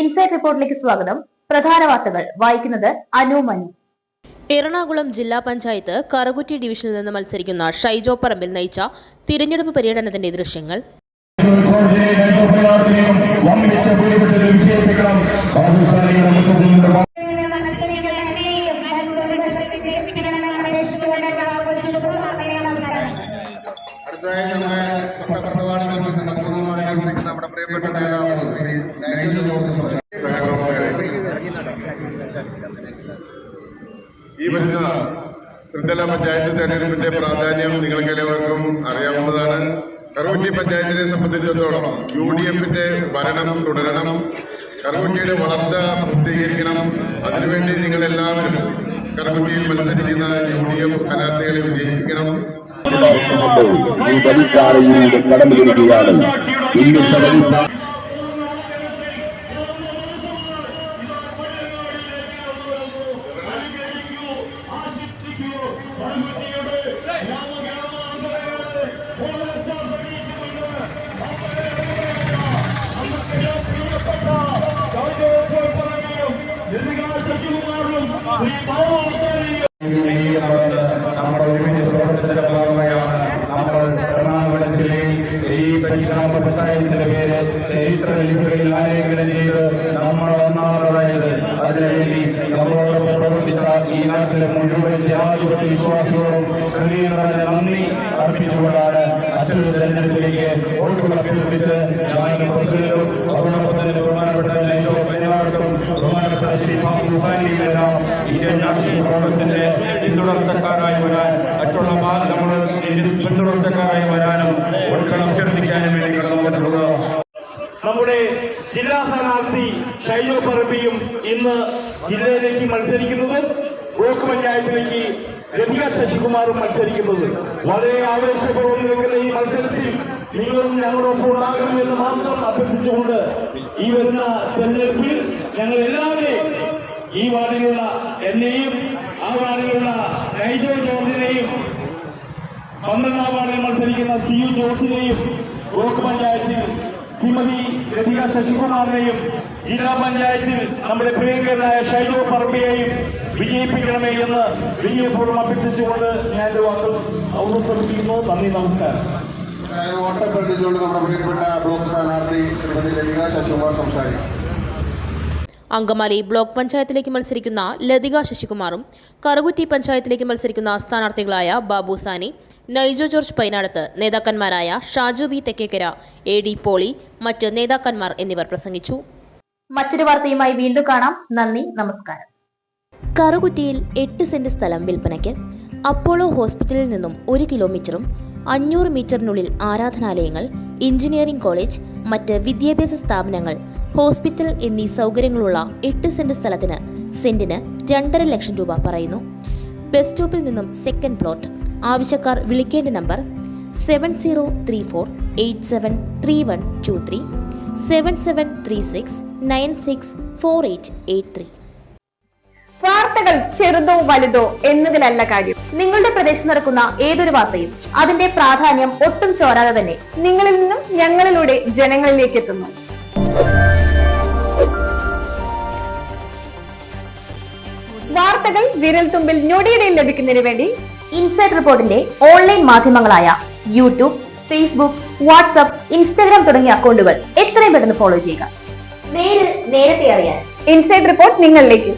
Insight റിപ്പോർട്ടിലേക്ക് സ്വാഗതം. പ്രധാന വാർത്തകൾ വായിക്കുന്നത് അനു മനു. എറണാകുളം ജില്ലാ പഞ്ചായത്ത് കറുകുറ്റി ഡിവിഷനിൽ നിന്ന് മത്സരിക്കുന്ന ഷൈജോ പറമ്പിൽ നയിച്ച തിരഞ്ഞെടുപ്പ് പര്യടനത്തിന്റെ ദൃശ്യങ്ങൾ. അടുത്തതായി നമ്മുടെ പത്രപ്രവാണികൾ വിളിക്കുന്ന നമ്മുടെ പ്രിയപ്പെട്ട നേതാവ് ശ്രീ നൈജു ജോർജ് സംസാരിക്കും. ഈ വരുന്ന ത്രിതല പഞ്ചായത്ത് തെരഞ്ഞെടുപ്പിന്റെ പ്രാധാന്യം നിങ്ങൾക്ക് എല്ലാവർക്കും അറിയാവുന്നതാണ്. കറുകുറ്റി പഞ്ചായത്തിനെ സംബന്ധിച്ചിടത്തോളം യു ഡി എഫിന്റെ ഭരണം തുടരണം. കറുകുറ്റിയുടെ വളർച്ച പൂർത്തീകരിക്കണം. അതിനുവേണ്ടി നിങ്ങൾ എല്ലാവരും കറുകുറ്റിയിൽ മത്സരിക്കുന്ന യു ഡി എഫ് സ്ഥാനാർത്ഥികളെ വിജയിപ്പിക്കണം. ഈ കടന്നു വരികയാണ്. ഇന്നത്തെ അതിനുവേണ്ടി നമ്മളോടൊപ്പം പ്രവർത്തിച്ച ഈ നാട്ടിലെ മുഴുവൻ ജനാധിപത്യ വിശ്വാസികളോടും ഹൃദയങ്ങളുടെ നന്ദി അർപ്പിച്ചുകൊണ്ടാണ് മറ്റൊരു തെരഞ്ഞെടുപ്പിലേക്ക് വോട്ടുകൾ അഭ്യർത്ഥിച്ച് ഞാനും പ്രസിഡന്റും അതോടൊപ്പം തന്നെ ബഹുമാനപ്പെട്ട എല്ലാവർക്കും ബഹുമാനപ്പെട്ട ശ്രീ ഇന്ത്യൻ നാഷണൽ കോൺഗ്രസിന്റെ പിന്തുടർച്ചക്കാരായി വരാൻ മറ്റുള്ള നമ്മൾ പിന്തുടർച്ചക്കാരായി വരാനും വോട്ടുകൾ അഭ്യർത്ഥിക്കാനും വേണ്ടി കടന്നു നമ്മുടെ ജില്ലാ സ്ഥാനാർത്ഥി ഷൈജോ പറമ്പിയും ഇന്ന് ജില്ലയിലേക്ക് മത്സരിക്കുന്നത് ബ്ലോക്ക് പഞ്ചായത്തിലേക്ക് ലതിക ശശികുമാറും മത്സരിക്കുന്നത്. വളരെ ആവേശപൂർവം നിൽക്കുന്ന ഈ മത്സരത്തിൽ നിങ്ങളും ഞങ്ങളൊപ്പം ഉണ്ടാകണമെന്ന് മാത്രം അഭ്യർത്ഥിച്ചുകൊണ്ട് ഈ വരുന്ന തെരഞ്ഞെടുപ്പിൽ ഞങ്ങൾ എല്ലാവരെയും ഈ വാർഡിലുള്ള എന്നെയും ആ വാർഡിലുള്ള നൈജോ ജോർജിനെയും പന്ത്രണ്ടാം വാർഡിൽ മത്സരിക്കുന്ന സി യു ജോസിനെയും ബ്ലോക്ക് പഞ്ചായത്തിൽ ശ്രീമതി ലതിക ശശികുമാറിനെയും ജില്ലാ പഞ്ചായത്തിൽ നമ്മുടെ പ്രിയങ്കരനായ ഷൈജോ പറമ്പിയെയും വിജയിപ്പിക്കണമേ എന്ന് വിജയപൂർവം അഭ്യർത്ഥിച്ചുകൊണ്ട് ഞാൻ എന്റെ വാക്കും അവസരപ്പിക്കുന്നു നന്ദി നമസ്കാരം. അതായത് വോട്ട് അഭ്യർത്ഥിച്ചുകൊണ്ട് നമ്മുടെ പ്രിയപ്പെട്ട ബ്ലോക്ക് സ്ഥാനാർത്ഥി ശ്രീമതി ലലിക ശശികുമാർ സംസാരിക്കും. അങ്കമാലി ബ്ലോക്ക് പഞ്ചായത്തിലേക്ക് മത്സരിക്കുന്ന ലതിക ശശികുമാറും കറുകുറ്റി പഞ്ചായത്തിലേക്ക് മത്സരിക്കുന്ന സ്ഥാനാർത്ഥികളായ Babu Sani Naijo George Painadath നേതാക്കന്മാരായ Shaju B Thekkekara A D Poly മറ്റ് നേതാക്കന്മാർ എന്നിവർ പ്രസംഗിച്ചു. മറ്റൊരു വാർത്തയുമായി വീണ്ടും കാണാം. നന്ദി നമസ്കാരം. കറുകുറ്റിയിൽ എട്ട് സെന്റ് സ്ഥലം വിൽപ്പനയ്ക്ക് അപ്പോളോ ഹോസ്പിറ്റലിൽ നിന്നും ഒരു കിലോമീറ്ററും അഞ്ഞൂറ് മീറ്ററിനുള്ളിൽ ആരാധനാലയങ്ങൾ എഞ്ചിനീയറിംഗ് കോളേജ് മറ്റ് വിദ്യാഭ്യാസ സ്ഥാപനങ്ങൾ ഹോസ്പിറ്റൽ എന്നീ സൗകര്യങ്ങളുള്ള എട്ട് സെന്റ് സ്ഥലത്തിന് സെന്റിന് രണ്ടര ലക്ഷം രൂപ പറയുന്നു. ബസ് സ്റ്റോപ്പിൽ നിന്നും സെക്കൻഡ് പ്ലോട്ട് ആവശ്യക്കാർ വിളിക്കേണ്ട number seven zero three four eight seven three one two three seven seven three six nine six four eight eight three. വാർത്തകൾ ചെറുതോ വലുതോ എന്നതിലല്ല കാര്യം. നിങ്ങളുടെ പ്രദേശത്ത് നടക്കുന്ന ഏതൊരു വാർത്തയും അതിന്റെ പ്രാധാന്യം ഒട്ടും ചോരാതെ തന്നെ നിങ്ങളിൽ നിന്നും ഞങ്ങളിലൂടെ ജനങ്ങളിലേക്ക് എത്തുന്നു. വാർത്തകൾ വിരൽ തുമ്പിൽ ഞൊടിയിടയിൽ ലഭിക്കുന്നതിന് വേണ്ടി ഇൻസൈറ്റ് റിപ്പോർട്ടിന്റെ ഓൺലൈൻ മാധ്യമങ്ങളായ യൂട്യൂബ് ഫേസ്ബുക്ക് വാട്സ്ആപ്പ് ഇൻസ്റ്റാഗ്രാം തുടങ്ങിയ അക്കൗണ്ടുകൾ എത്രയും പെട്ടെന്ന് ഫോളോ ചെയ്യുക. നേരിൽ നേരത്തെ അറിയാൻ ഇൻസൈറ്റ് റിപ്പോർട്ട് നിങ്ങളിലേക്ക്.